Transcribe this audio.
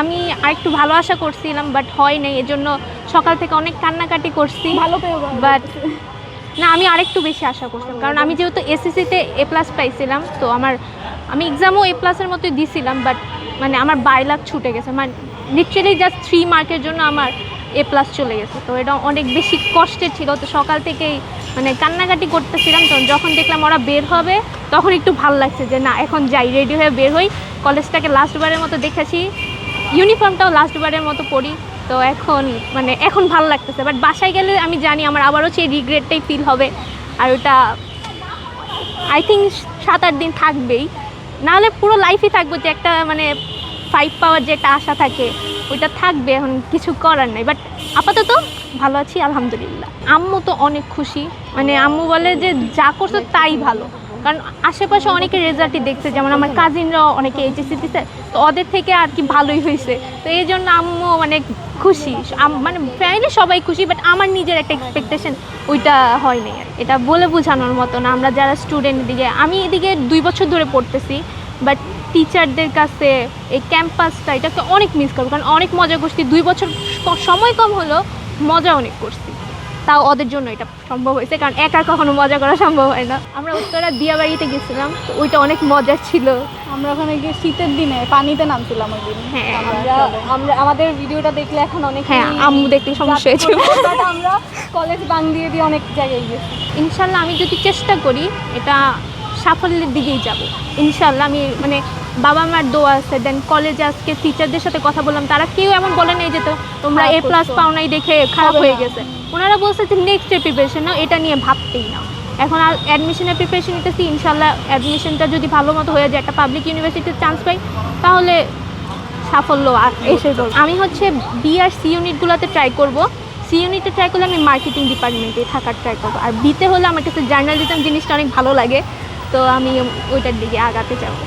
আমি আরেকটু ভালো আশা করছিলাম বাট হয় নাই এজন্য সকাল থেকে অনেক কান্নাকাটি করছি। ভালো বাট না আমি আরেকটু বেশি আশা করছিলাম কারণ আমি যেহেতু এসএসসিতে এ প্লাস পাইছিলাম তো আমার আমি এক্সামও এ প্লাসের মতোই দিছিলাম বাট মানে আমার বাই লাখ ছুটে গেছে। মানে লিটারেলি জাস্ট থ্রি মার্কের জন্য আমার এ প্লাস চলে গেছে তো এটা অনেক বেশি কষ্টের ছিল। তো সকাল থেকেই মানে কান্নাকাটি করতেছিলাম তো যখন দেখলাম ওরা বের হবে তখন একটু ভালো লাগছে যে না এখন যাই রেডি হয়ে বের হই। কলেজটাকে লাস্টবারের মতো দেখেছি ইউনিফর্মটাও লাস্টবারের মতো পরি। তো এখন মানে এখন ভালো লাগতেছে। বাট বাসায় গেলে আমি জানি আমার আবারও সেই রিগ্রেটটাই ফিল হবে। আর ওটা আই থিঙ্ক সাত আট দিন থাকবেই। নাহলে পুরো লাইফই থাকব যে একটা মানে ফাইভ পাওয়ার যে একটা আশা থাকে, ওইটা থাকবে এখন, কিছু করার নাই। বাট আপাতত ভালো আছি, আলহামদুলিল্লাহ। আম্মু তো অনেক খুশি। মানে আম্মু বলে যে যা করছ তাই ভালো। কারণ আশেপাশে অনেকে রেজাল্টই দেখছে, যেমন আমার কাজিনরাও অনেকে এইচএসসি দিচ্ছে তো ওদের থেকে আর কি ভালোই হয়েছে। তো এই জন্য আম্মু মানে খুশি। মানে ফ্যামিলি সবাই খুশি বাট আমার নিজের একটা এক্সপেকটেশন ওইটা হয়নি এটা বলে বোঝানোর মতো না। আমরা যারা স্টুডেন্ট দিকে, আমি এদিকে দুই বছর ধরে পড়তেছি বাট টিচারদের কাছে এই ক্যাম্পাসটা এটাকে অনেক মিস করব। কারণ অনেক মজা করছি। দুই বছর সময় কম হলো মজা অনেক করছি। তাও ওদের জন্য এটা সম্ভব হয়েছে কারণ একা কখনো মজা করা সম্ভব হয় না। আমরা উত্তরা দিয়াবাড়িতে গেছিলাম তো ওইটা অনেক মজার ছিল। আমরা ওখানে গিয়ে শীতের দিনে পানিতে নামছিলাম ওই দিন। হ্যাঁ আমরা আমরা আমাদের ভিডিওটা দেখলে এখন অনেক হ্যাঁ আম্মু দেখতে সমস্যা হয়েছে আমরা কলেজ বাং দিয়ে দিয়ে অনেক জায়গায় গেছি। ইনশাল্লাহ আমি যদি চেষ্টা করি এটা সাফল্যের দিকেই যাব। ইনশাল্লাহ আমি মানে বাবা মার দোয়া আছে দেন কলেজে আজকে টিচারদের সাথে কথা বললাম তারা কেউ এমন বলে নেই যে তো তোমরা এ প্লাস। পাও নাই দেখে খারাপ হয়ে গেছে। ওনারা বলছে যে নেক্সট ডে প্রিপারেশন নাও এটা নিয়ে ভাবতেই নাও। এখন আর অ্যাডমিশনের প্রিপারেশন নিতেছি ইনশাল্লাহ অ্যাডমিশনটা যদি ভালো মতো হয়ে যায় একটা পাবলিক ইউনিভার্সিটির চান্স পাই তাহলে সাফল্য আর এসে আমি হচ্ছে বি আর সি ইউনিটগুলোতে ট্রাই করব। সি ইউনিটে ট্রাই করলে আমি মার্কেটিং ডিপার্টমেন্টে থাকার ট্রাই করব। আর বিতে হলে আমার কাছে জার্নালিজম জিনিসটা অনেক ভালো লাগে। তো আমি ওইটার দিকে আগাতে যাব